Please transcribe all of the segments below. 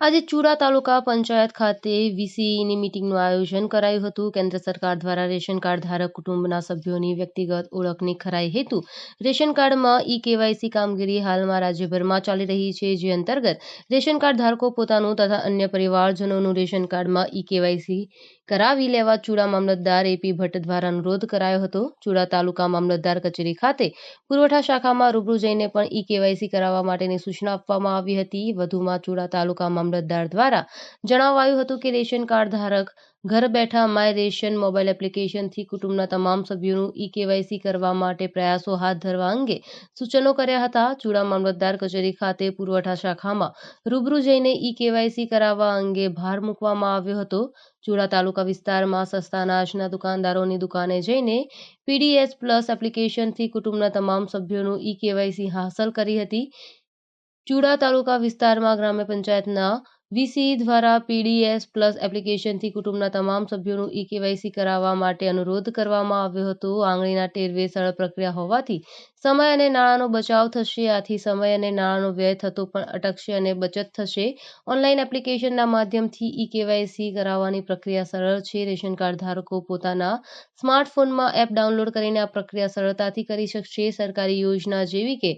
આજે ચુરા તાલુકા પંચાયત ખાતે વીસીઈની મીટિંગનું આયોજન કરાયું હતું. કેન્દ્ર સરકાર દ્વારા રેશન કાર્ડ ધારક કુટુંબના સભ્યોની વ્યક્તિગત ઓળખની ખરાઈ હેતુ રેશન કાર્ડમાં ઈ કેવાયસી કામગીરી હાલમાં રાજ્યભરમાં ચાલી રહી છે, જે અંતર્ગત રેશન કાર્ડ ધારકો પોતાનું તથા અન્ય પરિવારજનોનું રેશન કાર્ડમાં ઈ કેવાયસી કરાવી લેવા ચુડા મામલતદાર એપી ભટ્ટ દ્વારા અનુરોધ કરાયો હતો. ચુડા તાલુકા મામલતદાર કચેરી ખાતે પુરવઠા શાખામાં રૂબરૂ જઈને પણ ઈ કેવાયસી કરાવવા માટેની સૂચના આપવામાં આવી હતી. વધુમાં ચુડા તાલુકા મામલતદાર દ્વારા જણાવાયું હતું કે રેશન કાર્ડ ધારક ઘર બેઠા માય રેશન મોબાઈલ એપ્લિકેશનથી કુટુંબના તમામ સભ્યોનું ઈ કેવાયસી કરવા માટે પ્રયાસો હાથ ધરવા અંગે સૂચનો કર્યા હતા. ચુડા મામલતદાર કચેરી ખાતે પુરવઠા શાખામાં રૂબરૂ જઈને ઈ કેવાયસી કરાવવા અંગે ભાર મૂકવામાં આવ્યો હતો. ચુડા તાલુકા વિસ્તારમાં સસ્તા અનાજના દુકાનદારોની દુકાને જઈને પીડીએસ પ્લસ એપ્લિકેશનથી કુટુંબના તમામ સભ્યોનું ઈ કેવાયસી હાંસલ કરી હતી. ચુડા તાલુકા વિસ્તારમાં ગ્રામ્ય પંચાયતના વીસી દ્વારા પીડીએસ પ્લસ એપ્લિકેશનથી કુટુંબના તમામ સભ્યોનું ઈ કેવાયસી કરાવવા માટે અનુરોધ કરવામાં આવ્યો હતો. આંગળીના ટેરવે સરળ પ્રક્રિયા હોવાથી સમય અને નાણાંનો બચાવ થશે. આથી સમય અને નાણાંનો વ્યય થતો પણ અટકશે અને બચત થશે. ઓનલાઈન એપ્લિકેશનના માધ્યમથી ઈ કેવાયસી કરાવવાની પ્રક્રિયા સરળ છે. રેશન કાર્ડ ધારકો પોતાના સ્માર્ટફોનમાં એપ ડાઉનલોડ કરીને આ પ્રક્રિયા સરળતાથી કરી શકશે. સરકારી યોજના જેવી કે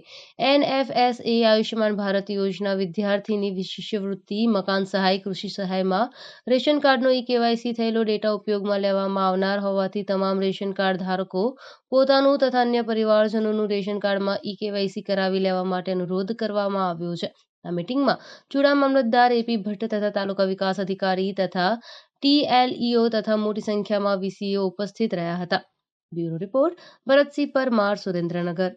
એનએફએસએ આયુષ્યમાન ભારત યોજના વિદ્યાર્થીની શિષ્યવૃત્તિ મકાન સહાય, કૃષિ સહાયમાં. રેશન કાર્ડનો ઈ કેવાયસી થયેલો ડેટા ઉપયોગમાં લેવામાં આવનાર હોવાથી તમામ રેશન કાર્ડ ધારકો પોતાનું તથા અન્ય પરિવારજનોનું રેશન કાર્ડમાં ઈ કેવાયસી કરાવી લેવા માટે અનુરોધ કરવામાં આવ્યો છે. આ મીટિંગમાં ચુડા મામલતદાર એપી ભટ્ટ તથા તાલુકા વિકાસ અધિકારી તથા ટીએલઈઓ તથા મોટી સંખ્યામાં વીસીઓ ઉપસ્થિત રહ્યા હતા. Bureau report, Bharatsinh Parmar, Surendranagar.